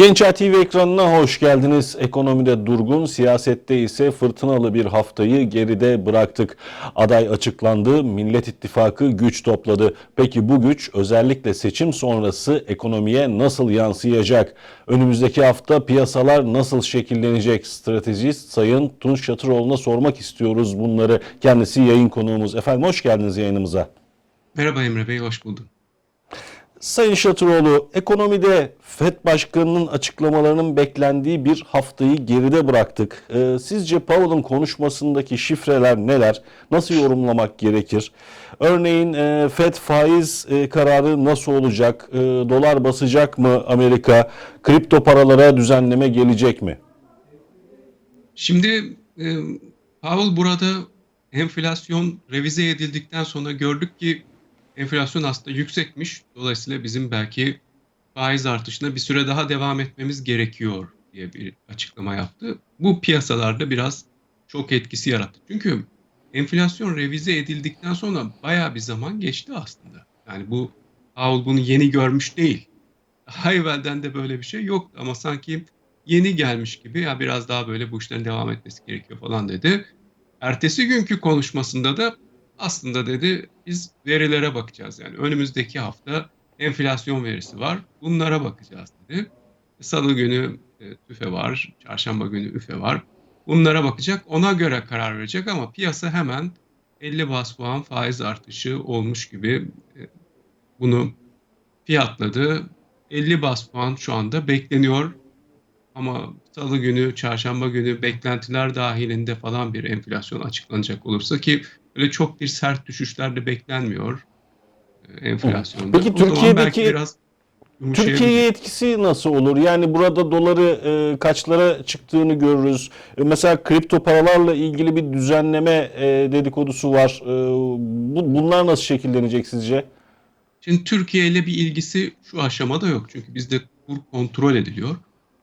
Gençler TV ekranına hoş geldiniz. Ekonomide durgun, siyasette ise fırtınalı bir haftayı geride bıraktık. Aday açıklandı, Millet İttifakı güç topladı. Peki bu güç özellikle seçim sonrası ekonomiye nasıl yansıyacak? Önümüzdeki hafta piyasalar nasıl şekillenecek? Stratejist Sayın Tunç Çatıroğlu'na sormak istiyoruz bunları. Kendisi yayın konuğumuz. Efendim hoş geldiniz yayınımıza. Merhaba Emre Bey, hoş buldum. Sayın Şatıroğlu, ekonomide FED Başkanı'nın açıklamalarının beklendiği bir haftayı geride bıraktık. Ee, sizce Powell'ın konuşmasındaki şifreler neler? Nasıl yorumlamak gerekir? Örneğin e, FED faiz e, kararı nasıl olacak? E, dolar basacak mı Amerika? Kripto paralara düzenleme gelecek mi? Şimdi e, Powell burada enflasyon revize edildikten sonra gördük ki enflasyon aslında yüksekmiş. Dolayısıyla bizim belki faiz artışına bir süre daha devam etmemiz gerekiyor diye bir açıklama yaptı. Bu piyasalarda biraz şok etkisi yarattı. Çünkü enflasyon revize edildikten sonra bayağı bir zaman geçti aslında. Yani bu Powell bunu yeni görmüş değil. Daha evvelden de böyle bir şey yoktu ama sanki yeni gelmiş gibi ya biraz daha böyle bu işlerin devam etmesi gerekiyor falan dedi. Ertesi günkü konuşmasında da aslında dedi biz verilere bakacağız yani önümüzdeki hafta enflasyon verisi var bunlara bakacağız dedi. Salı günü e, tüfe var, çarşamba günü üfe var. Bunlara bakacak ona göre karar verecek ama piyasa hemen 50 bas puan faiz artışı olmuş gibi e, bunu fiyatladı. 50 bas puan şu anda bekleniyor. Ama salı günü, çarşamba günü beklentiler dahilinde falan bir enflasyon açıklanacak olursa ki öyle çok bir sert düşüşler de beklenmiyor e, enflasyonda. Peki O Türkiye'deki- biraz. Türkiye'ye etkisi nasıl olur? Yani burada doları e, kaçlara çıktığını görürüz. E, mesela kripto paralarla ilgili bir düzenleme e, dedikodusu var. E, bu, bunlar nasıl şekillenecek sizce? Şimdi Türkiye ile bir ilgisi şu aşamada yok. Çünkü bizde kur kontrol ediliyor.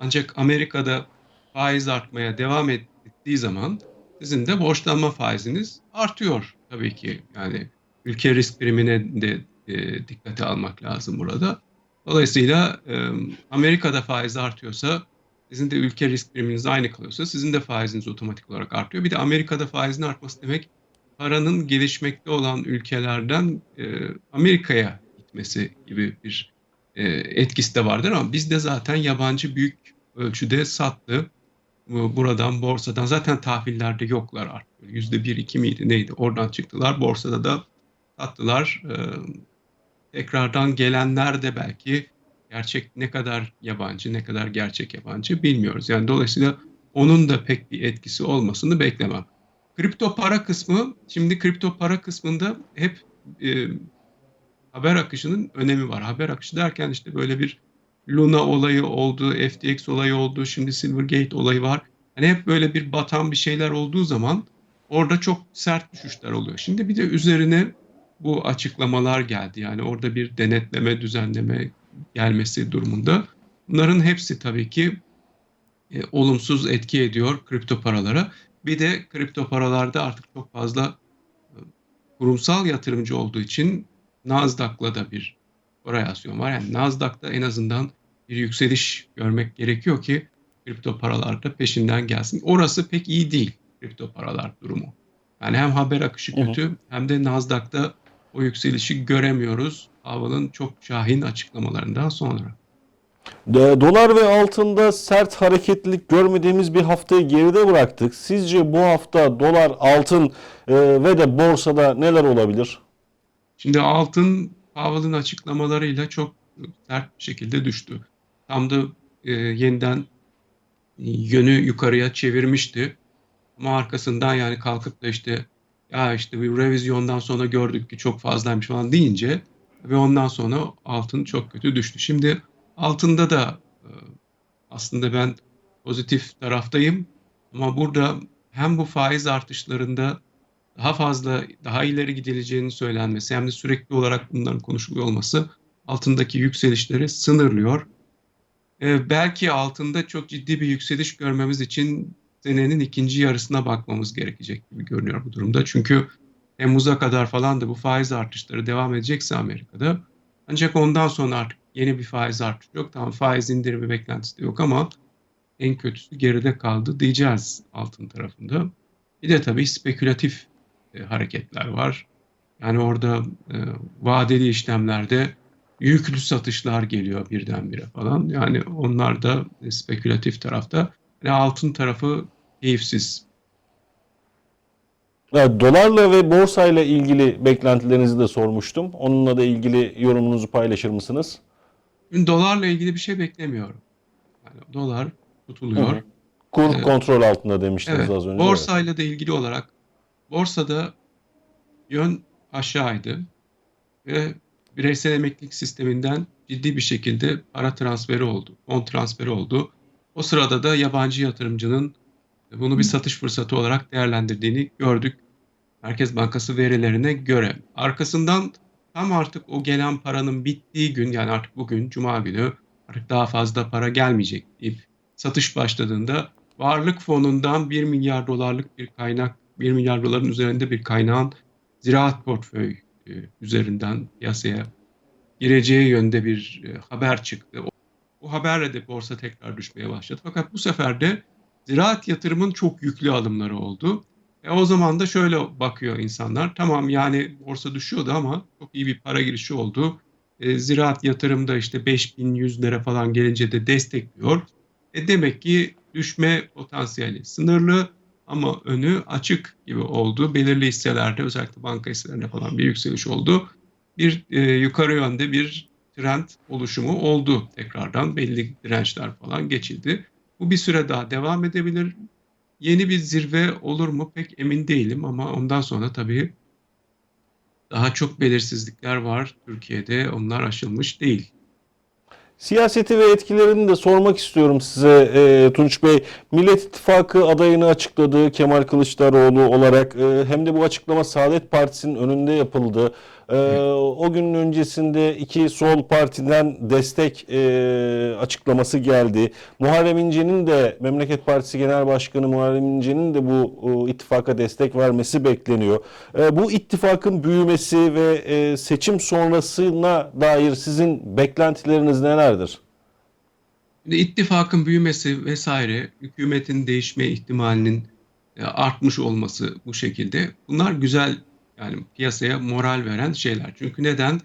Ancak Amerika'da faiz artmaya devam ettiği zaman sizin de borçlanma faiziniz artıyor tabii ki. Yani ülke risk primine de e, dikkate almak lazım burada. Dolayısıyla e, Amerika'da faiz artıyorsa sizin de ülke risk priminiz aynı kalıyorsa sizin de faiziniz otomatik olarak artıyor. Bir de Amerika'da faizin artması demek paranın gelişmekte olan ülkelerden e, Amerika'ya gitmesi gibi bir e, etkisi de vardır ama bizde zaten yabancı büyük ölçüde sattı. Bu- Buradan borsadan zaten tahvillerde yoklar artık. Yüzde bir iki miydi neydi oradan çıktılar. Borsada da sattılar. E, tekrardan gelenler de belki gerçek ne kadar yabancı ne kadar gerçek yabancı bilmiyoruz. Yani dolayısıyla onun da pek bir etkisi olmasını beklemem. Kripto para kısmı, şimdi kripto para kısmında hep e, haber akışının önemi var. Haber akışı derken işte böyle bir Luna olayı oldu, FTX olayı oldu, şimdi Silvergate olayı var. Hani hep böyle bir batan bir şeyler olduğu zaman orada çok sert düşüşler oluyor. Şimdi bir de üzerine bu açıklamalar geldi. Yani orada bir denetleme, düzenleme gelmesi durumunda. Bunların hepsi tabii ki e, olumsuz etki ediyor kripto paralara. Bir de kripto paralarda artık çok fazla e, kurumsal yatırımcı olduğu için Nasdaq'la da bir korelasyon var. Yani Nasdaq'ta en azından bir yükseliş görmek gerekiyor ki kripto paralar da peşinden gelsin. Orası pek iyi değil kripto paralar durumu. Yani hem haber akışı kötü hem de Nasdaq'ta o yükselişi göremiyoruz. Powell'ın çok şahin açıklamalarından sonra. Dolar ve altında sert hareketlilik görmediğimiz bir haftayı geride bıraktık. Sizce bu hafta dolar, altın e, ve de borsada neler olabilir? Şimdi altın Powell'ın açıklamalarıyla çok sert bir şekilde düştü. Tam da e, yeniden yönü yukarıya çevirmişti. Ama arkasından yani kalkıp da işte ya işte bir revizyondan sonra gördük ki çok fazlaymış falan deyince ve ondan sonra altın çok kötü düştü. Şimdi altında da e, aslında ben pozitif taraftayım ama burada hem bu faiz artışlarında daha fazla, daha ileri gidileceğini söylenmesi hem de sürekli olarak bunların konuşuluyor olması altındaki yükselişleri sınırlıyor. Ee, belki altında çok ciddi bir yükseliş görmemiz için senenin ikinci yarısına bakmamız gerekecek gibi görünüyor bu durumda. Çünkü Temmuz'a kadar falan da bu faiz artışları devam edecekse Amerika'da ancak ondan sonra artık yeni bir faiz artışı yok. Tamam faiz indirimi beklentisi de yok ama en kötüsü geride kaldı diyeceğiz altın tarafında. Bir de tabii spekülatif e, hareketler var. Yani orada e, vadeli işlemlerde yüklü satışlar geliyor birdenbire falan. Yani onlar da e, spekülatif tarafta. Yani altın tarafı keyifsiz. Evet, dolarla ve borsayla ilgili beklentilerinizi de sormuştum. Onunla da ilgili yorumunuzu paylaşır mısınız? Dolarla ilgili bir şey beklemiyorum. Yani dolar tutuluyor. Hı hı. Kur Evet. kontrol altında demiştiniz Evet, az önce. borsayla da ilgili olarak borsada yön aşağıydı ve bireysel emeklilik sisteminden ciddi bir şekilde para transferi oldu, fon transferi oldu. O sırada da yabancı yatırımcının bunu bir satış fırsatı olarak değerlendirdiğini gördük. Merkez Bankası verilerine göre. Arkasından tam artık o gelen paranın bittiği gün yani artık bugün Cuma günü artık daha fazla para gelmeyecek deyip satış başladığında varlık fonundan 1 milyar dolarlık bir kaynak, 1 milyar doların üzerinde bir kaynağın ziraat portföy e, üzerinden piyasaya gireceği yönde bir e, haber çıktı. O, o haberle de borsa tekrar düşmeye başladı. Fakat bu sefer de ziraat yatırımın çok yüklü alımları oldu. E o zaman da şöyle bakıyor insanlar. Tamam yani borsa düşüyordu ama çok iyi bir para girişi oldu. E, ziraat yatırımda işte 5100 lira falan gelince de destekliyor. E demek ki düşme potansiyeli sınırlı ama önü açık gibi oldu. Belirli hisselerde özellikle banka hisselerinde falan bir yükseliş oldu. Bir e, yukarı yönde bir trend oluşumu oldu tekrardan. Belli dirençler falan geçildi. Bu bir süre daha devam edebilir. Yeni bir zirve olur mu pek emin değilim ama ondan sonra tabii daha çok belirsizlikler var Türkiye'de. Onlar aşılmış değil. Siyaseti ve etkilerini de sormak istiyorum size e, Tunç Bey. Millet İttifakı adayını açıkladı Kemal Kılıçdaroğlu olarak. E, hem de bu açıklama Saadet Partisi'nin önünde yapıldı. E, o günün öncesinde iki sol partiden destek e, açıklaması geldi. Muharrem İnce'nin de Memleket Partisi Genel Başkanı Muharrem İnce'nin de bu e, ittifaka destek vermesi bekleniyor. E, bu ittifakın büyümesi ve e, seçim sonrasına dair sizin beklentileriniz nelerdir? İttifakın büyümesi vesaire, hükümetin değişme ihtimalinin e, artmış olması bu şekilde. Bunlar güzel yani piyasaya moral veren şeyler. Çünkü neden?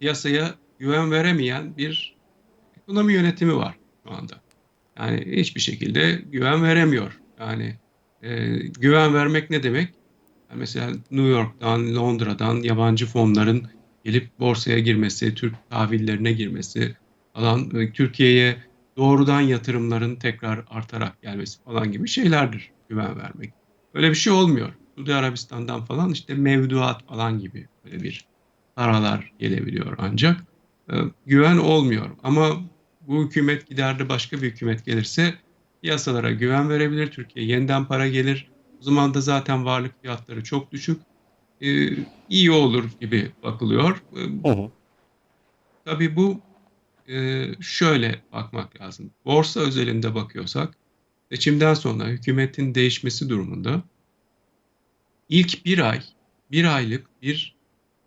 Piyasaya güven veremeyen bir ekonomi yönetimi var şu anda. Yani hiçbir şekilde güven veremiyor. Yani e, güven vermek ne demek? Yani mesela New York'tan, Londra'dan yabancı fonların gelip borsaya girmesi, Türk tahvillerine girmesi falan, e, Türkiye'ye doğrudan yatırımların tekrar artarak gelmesi falan gibi şeylerdir güven vermek. Öyle bir şey olmuyor. Suudi Arabistan'dan falan işte mevduat falan gibi böyle bir paralar gelebiliyor ancak e, güven olmuyor. Ama bu hükümet gider de başka bir hükümet gelirse piyasalara güven verebilir. Türkiye yeniden para gelir. O zaman da zaten varlık fiyatları çok düşük. E, iyi olur gibi bakılıyor. E, Hı hı. Tabii bu e, şöyle bakmak lazım. Borsa özelinde bakıyorsak seçimden sonra hükümetin değişmesi durumunda ilk bir ay, bir aylık bir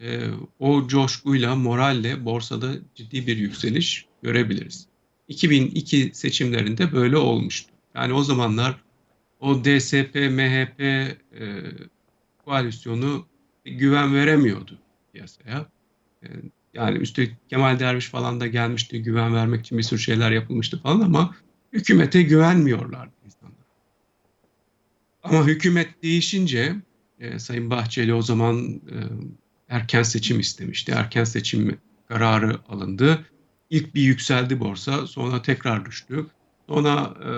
e, o coşkuyla, moralle borsada ciddi bir yükseliş görebiliriz. 2002 seçimlerinde böyle olmuştu. Yani o zamanlar o DSP, MHP e, koalisyonu güven veremiyordu piyasaya. E, yani üstelik Kemal Derviş falan da gelmişti, güven vermek için bir sürü şeyler yapılmıştı falan ama hükümete güvenmiyorlardı insanlar. Ama hükümet değişince e, Sayın Bahçeli o zaman e, erken seçim istemişti. Erken seçim kararı alındı. İlk bir yükseldi borsa, sonra tekrar düştü. Sonra e,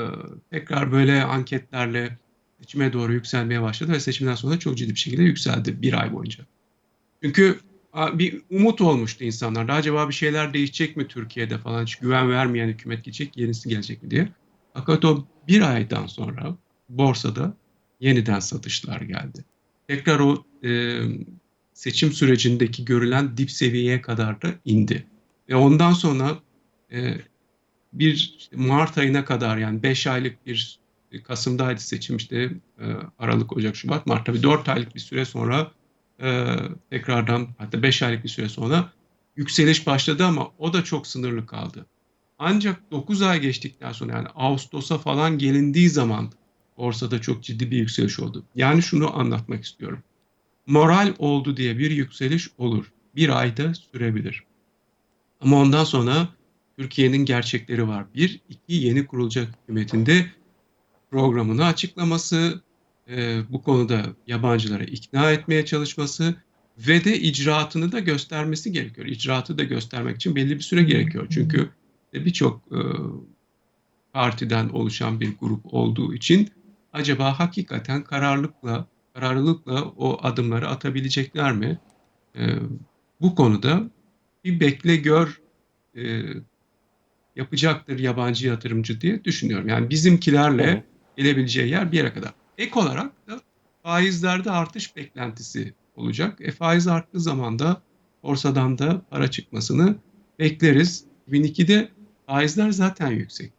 tekrar böyle anketlerle seçime doğru yükselmeye başladı ve seçimden sonra çok ciddi bir şekilde yükseldi bir ay boyunca. Çünkü bir umut olmuştu insanlarda. Acaba bir şeyler değişecek mi Türkiye'de falan hiç güven vermeyen hükümet gidecek, yenisi gelecek mi diye. Fakat o bir aydan sonra borsada yeniden satışlar geldi. Tekrar o e, seçim sürecindeki görülen dip seviyeye kadar da indi. Ve ondan sonra e, bir Mart ayına kadar yani 5 aylık bir Kasım'daydı seçim işte e, Aralık, Ocak, Şubat, Mart tabii 4 aylık bir süre sonra e, tekrardan hatta 5 aylık bir süre sonra yükseliş başladı ama o da çok sınırlı kaldı. Ancak 9 ay geçtikten sonra yani Ağustos'a falan gelindiği zaman borsada çok ciddi bir yükseliş oldu. Yani şunu anlatmak istiyorum. Moral oldu diye bir yükseliş olur. Bir ayda sürebilir. Ama ondan sonra Türkiye'nin gerçekleri var. Bir, iki yeni kurulacak hükümetinde programını açıklaması, e, bu konuda yabancılara ikna etmeye çalışması ve de icraatını da göstermesi gerekiyor. İcraatı da göstermek için belli bir süre gerekiyor. Çünkü birçok e, partiden oluşan bir grup olduğu için acaba hakikaten kararlılıkla kararlılıkla o adımları atabilecekler mi? E, bu konuda bir bekle gör e, yapacaktır yabancı yatırımcı diye düşünüyorum. Yani bizimkilerle gelebileceği yer bir yere kadar. Ek olarak da faizlerde artış beklentisi olacak. E, faiz arttığı zaman da borsadan da para çıkmasını bekleriz. 2002'de faizler zaten yüksek.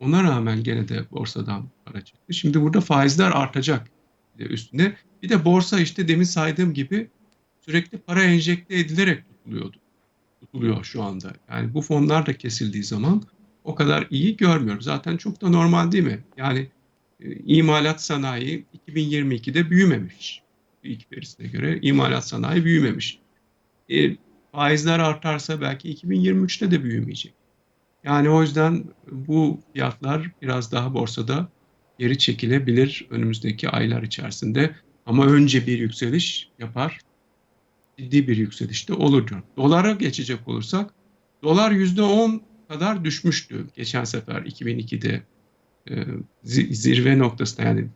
Ona rağmen gene de borsadan para çıktı. Şimdi burada faizler artacak üstüne. Bir de borsa işte demin saydığım gibi sürekli para enjekte edilerek tutuluyordu. Tutuluyor şu anda. Yani bu fonlar da kesildiği zaman o kadar iyi görmüyorum. Zaten çok da normal değil mi? Yani e, imalat sanayi 2022'de büyümemiş. İlk verisine göre imalat sanayi büyümemiş. E, faizler artarsa belki 2023'te de büyümeyecek. Yani o yüzden bu fiyatlar biraz daha borsada geri çekilebilir önümüzdeki aylar içerisinde. Ama önce bir yükseliş yapar. Ciddi bir yükseliş de olur diyorum. Dolara geçecek olursak dolar %10 kadar düşmüştü geçen sefer 2002'de e, zi- zirve noktasında yani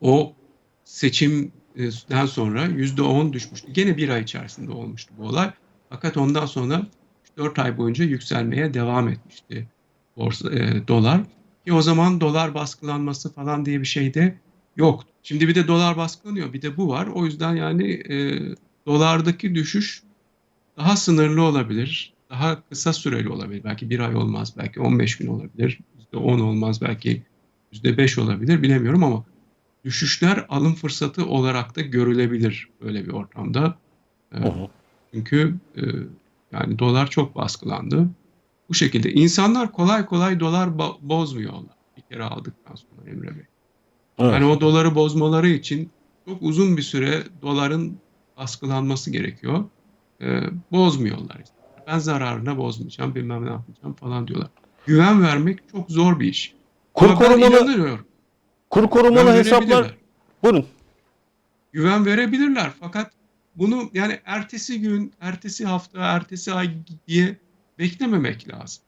o seçimden sonra %10 düşmüştü. Gene bir ay içerisinde olmuştu bu olay. Fakat ondan sonra 4 ay boyunca yükselmeye devam etmişti borsa, e, dolar. Ki o zaman dolar baskılanması falan diye bir şey de yok. Şimdi bir de dolar baskılanıyor. Bir de bu var. O yüzden yani e, dolardaki düşüş daha sınırlı olabilir. Daha kısa süreli olabilir. Belki bir ay olmaz. Belki 15 gün olabilir. %10 olmaz. Belki %5 olabilir. Bilemiyorum ama düşüşler alım fırsatı olarak da görülebilir böyle bir ortamda. E, çünkü e, yani dolar çok baskılandı. Bu şekilde insanlar kolay kolay dolar bo- bozmuyorlar. Bir kere aldıktan sonra Emre Bey. Evet. Yani o doları bozmaları için çok uzun bir süre doların baskılanması gerekiyor. Ee, bozmuyorlar. Ben zararına bozmayacağım, bilmem ne yapacağım falan diyorlar. Güven vermek çok zor bir iş. Kur Ama korumalı, kur korumalı hesaplar. Buyurun. Güven verebilirler fakat bunu yani ertesi gün, ertesi hafta, ertesi ay diye beklememek lazım.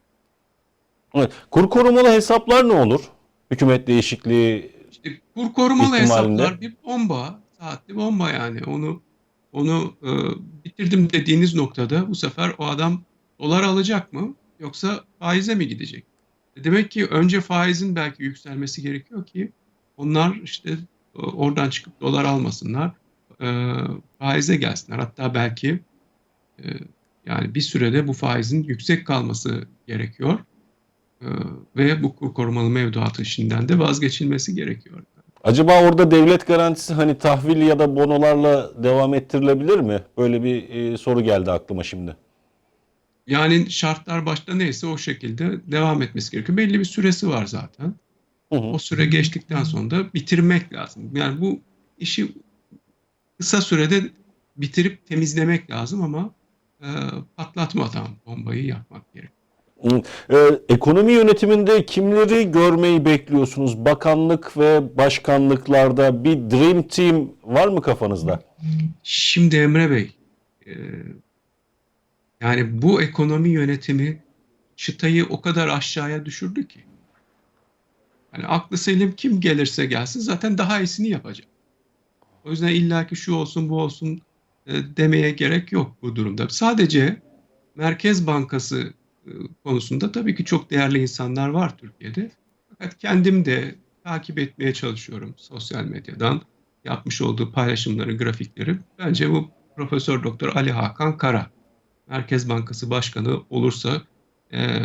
Evet. Kur korumalı hesaplar ne olur? Hükümet değişikliği İşte kur korumalı hesaplar bir bomba, saatli bomba yani. Onu onu e, bitirdim dediğiniz noktada bu sefer o adam dolar alacak mı yoksa faize mi gidecek? E, Demek ki önce faizin belki yükselmesi gerekiyor ki onlar işte e, oradan çıkıp dolar almasınlar, e, faize gelsinler. Hatta belki e, yani bir sürede bu faizin yüksek kalması gerekiyor. E, ve bu kur korumalı mevduat işinden de vazgeçilmesi gerekiyor. acaba orada devlet garantisi hani tahvil ya da bonolarla devam ettirilebilir mi? Böyle bir e, soru geldi aklıma şimdi. Yani şartlar başta neyse o şekilde devam etmesi gerekiyor. Belli bir süresi var zaten. Hı hı. O süre geçtikten sonra da bitirmek lazım. Yani bu işi kısa sürede bitirip temizlemek lazım ama e, patlatmadan bombayı yapmak gerekiyor. Ee, ekonomi yönetiminde kimleri görmeyi bekliyorsunuz? Bakanlık ve başkanlıklarda bir dream team var mı kafanızda? Şimdi Emre Bey, e, yani bu ekonomi yönetimi çıtayı o kadar aşağıya düşürdü ki. Yani aklı selim kim gelirse gelsin zaten daha iyisini yapacak. O yüzden illaki şu olsun bu olsun e, demeye gerek yok bu durumda. Sadece Merkez Bankası e, konusunda tabii ki çok değerli insanlar var Türkiye'de. Fakat kendim de takip etmeye çalışıyorum sosyal medyadan yapmış olduğu paylaşımları, grafikleri. Bence bu Profesör Doktor Ali Hakan Kara Merkez Bankası Başkanı olursa e,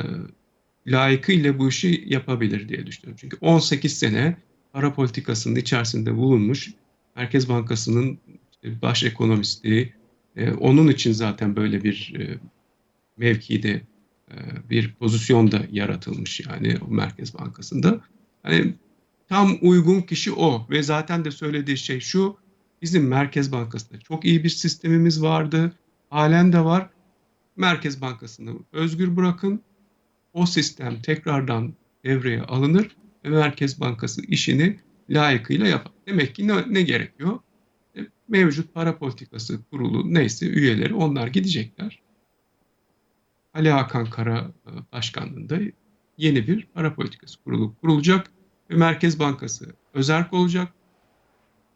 layıkıyla bu işi yapabilir diye düşünüyorum. Çünkü 18 sene para politikasının içerisinde bulunmuş Merkez Bankası'nın işte baş ekonomisti, E, onun için zaten böyle bir e, mevkide e, bir pozisyonda yaratılmış yani o Merkez Bankası'nda. Hani tam uygun kişi o ve zaten de söylediği şey şu bizim Merkez Bankası'nda çok iyi bir sistemimiz vardı. Halen de var. Merkez Bankası'nı özgür bırakın. O sistem tekrardan devreye alınır ve Merkez Bankası işini layıkıyla yapar. Demek ki ne, ne gerekiyor? E, Mevcut para politikası kurulu neyse üyeleri onlar gidecekler. Ali Hakan Kara e, başkanlığında yeni bir para politikası kurulu kurulacak ve Merkez Bankası özerk olacak.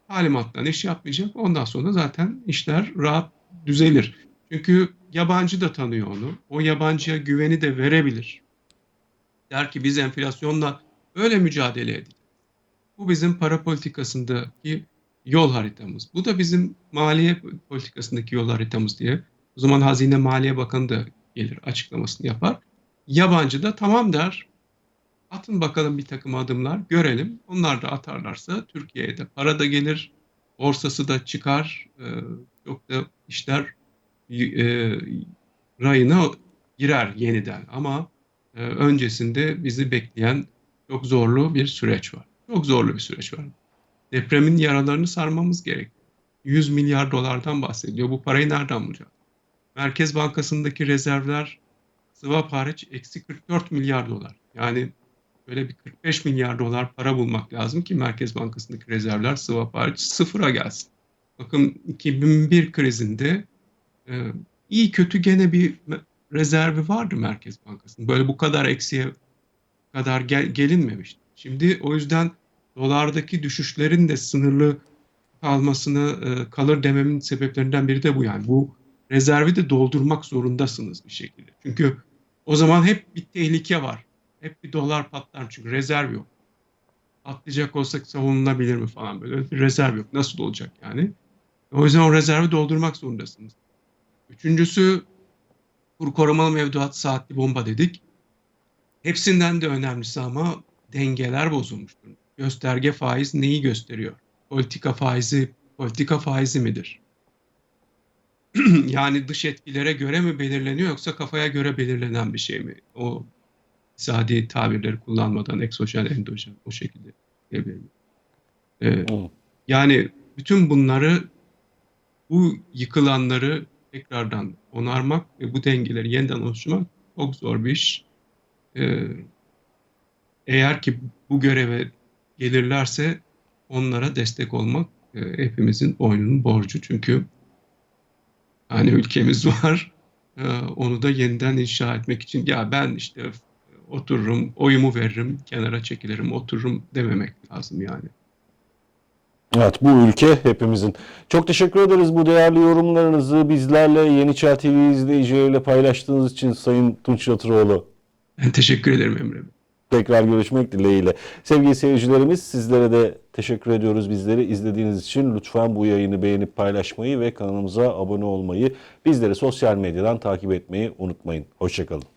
Talimattan iş yapmayacak. Ondan sonra zaten işler rahat düzelir. Çünkü yabancı da tanıyor onu. O yabancıya güveni de verebilir. Der ki biz enflasyonla öyle mücadele edeceğiz. Bu bizim para politikasındaki yol haritamız. Bu da bizim maliye politikasındaki yol haritamız diye. O zaman Hazine Maliye Bakanı da gelir açıklamasını yapar. Yabancı da tamam der. Atın bakalım bir takım adımlar görelim. Onlar da atarlarsa Türkiye'ye de para da gelir. Borsası da çıkar. Ee, çok da işler e, rayına girer yeniden. Ama e, öncesinde bizi bekleyen çok zorlu bir süreç var. Çok zorlu bir süreç var. Depremin yaralarını sarmamız gerek. 100 milyar dolardan bahsediyor. Bu parayı nereden bulacağız? Merkez Bankası'ndaki rezervler swap hariç eksi 44 milyar dolar. Yani böyle bir 45 milyar dolar para bulmak lazım ki Merkez Bankası'ndaki rezervler swap hariç sıfıra gelsin. Bakın 2001 krizinde e, iyi kötü gene bir rezervi vardı Merkez Bankası'nın. Böyle bu kadar eksiye kadar gel, gelinmemişti. Şimdi o yüzden dolardaki düşüşlerin de sınırlı kalmasını e, kalır dememin sebeplerinden biri de bu yani. Bu rezervi de doldurmak zorundasınız bir şekilde. Çünkü o zaman hep bir tehlike var. Hep bir dolar patlar çünkü rezerv yok. Atlayacak olsak savunulabilir mi falan böyle bir rezerv yok. Nasıl olacak yani? O yüzden o rezervi doldurmak zorundasınız. Üçüncüsü kur korumalı mevduat saatli bomba dedik. Hepsinden de önemlisi ama dengeler bozulmuştur. Gösterge faiz neyi gösteriyor? Politika faizi politika faizi midir? yani dış etkilere göre mi belirleniyor yoksa kafaya göre belirlenen bir şey mi? O iktisadi tabirleri kullanmadan eksojen, endojen o şekilde diyebilirim. Ee, yani bütün bunları bu yıkılanları tekrardan onarmak ve bu dengeleri yeniden oluşturmak çok zor bir iş. Ee, eğer ki bu göreve gelirlerse onlara destek olmak e, hepimizin boynunun borcu. Çünkü yani ülkemiz var. E, onu da yeniden inşa etmek için ya ben işte otururum, oyumu veririm, kenara çekilirim, otururum dememek lazım yani. Evet bu ülke hepimizin. Çok teşekkür ederiz bu değerli yorumlarınızı bizlerle Yeniçer TV izleyicileriyle paylaştığınız için Sayın Tunç Yatıroğlu. Ben teşekkür ederim Emre Bey. Tekrar görüşmek dileğiyle. Sevgili seyircilerimiz sizlere de teşekkür ediyoruz bizleri izlediğiniz için. Lütfen bu yayını beğenip paylaşmayı ve kanalımıza abone olmayı, bizleri sosyal medyadan takip etmeyi unutmayın. Hoşçakalın.